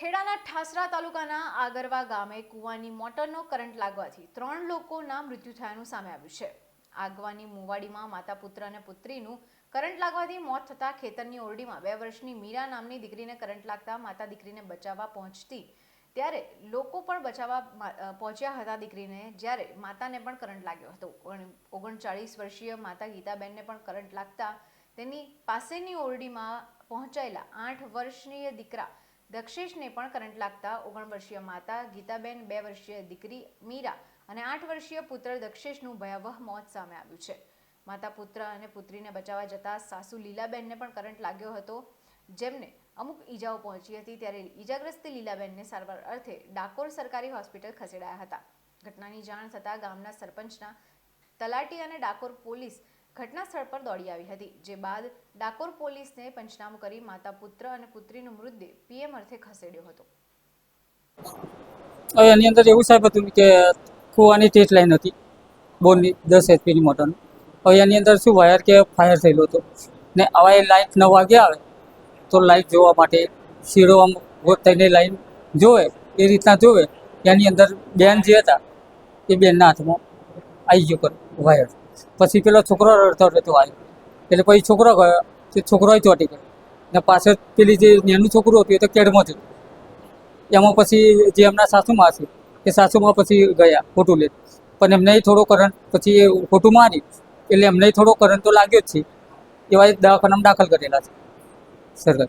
ખેડાના ઠાસરા તાલુકાના આગરવા ગામે કૂવાની મોટરનો કરંટ લાગવાથી ત્રણ લોકોના મૃત્યુ થયાનું સામે આવ્યું છે. આગવાની મુવાડીમાં માતા પુત્ર અને પુત્રીનું કરંટ લાગવાથી મોત થતાં ખેતરની ઓરડીમાં બે વર્ષની મીરા નામની દીકરીને કરંટ લાગતા માતા દીકરીને બચાવવા પહોંચતી, ત્યારે લોકો પણ બચાવવા પહોંચ્યા હતા દીકરીને, જ્યારે માતાને પણ કરંટ લાગ્યો હતો. ઓગણચાળીસ વર્ષીય માતા ગીતાબેનને પણ કરંટ લાગતા તેની પાસેની ઓરડીમાં પહોંચાયેલા આઠ વર્ષની દીકરા દક્ષેશને પણ કરંટ લાગતા ઓગણ વર્ષીય માતા ગીતાબેન બે વર્ષીય દીકરી મીરા અને આઠ વર્ષીય પુત્ર દક્ષેશનું ભયાવહ મોત સામે આવ્યું છે. માતા પુત્ર અને પુત્રીને બચાવવા જતા સાસુ લીલાબેનને પણ કરંટ લાગ્યો હતો, જેમને અમુક ઈજાઓ પહોંચી હતી ત્યારે ઈજાગ્રસ્ત લીલાબેનને સારવાર અર્થે ડાકોર સરકારી હોસ્પિટલ ખસેડાયા હતા. ઘટનાની જાણ થતાં ગામના સરપંચના તલાટી અને ડાકોર પોલીસ ઘટના સ્થળ પર દોડી આવી હતી, જે બાદ ડાકોર પોલીસને પંચનામું કરી માતા પુત્ર અને પુત્રીનો મૃતદેહ પીએમ અર્થે ખસેડ્યો હતો. હવે એની અંદર એવું સાહેબ હતું કે કૂવાની ટેસ્ટ લાઈન હતી, બોરની, દસ એચપીની મોટરની. હવે એની અંદર શું વાયર કે ફાયર થયેલો હતો. ને આવા એ લાઇટ નવ વાગે આવે, તો લાઇટ જોવા માટે શીરો આમ થઈને લાઈન જોવે, એ રીતના જોવે એની અંદર બેન જે હતા, એ બેનના હાથમાં આવી ગયો વાયર. પછી પેલો છોકરો રડતો રડતો આવ્યો. એટલે પછી છોકરો ગયો, તે છોકરો ચોટી ગયો. ને પાછળ પેલી જે નાનું છોકરું હતું એ તો કેડમાં હતું. એમાં પછી જે એમના સાસુમાં હશે, એ સાસુમાં પછી ગયા ખોટું લે પણ એમને થોડો કરંટ પછી એ ખોટું મારી. એટલે એમને થોડો કરંટ તો લાગ્યો જ છે. એવા દવાખાનામાં દાખલ કરેલા છે. સરકાર.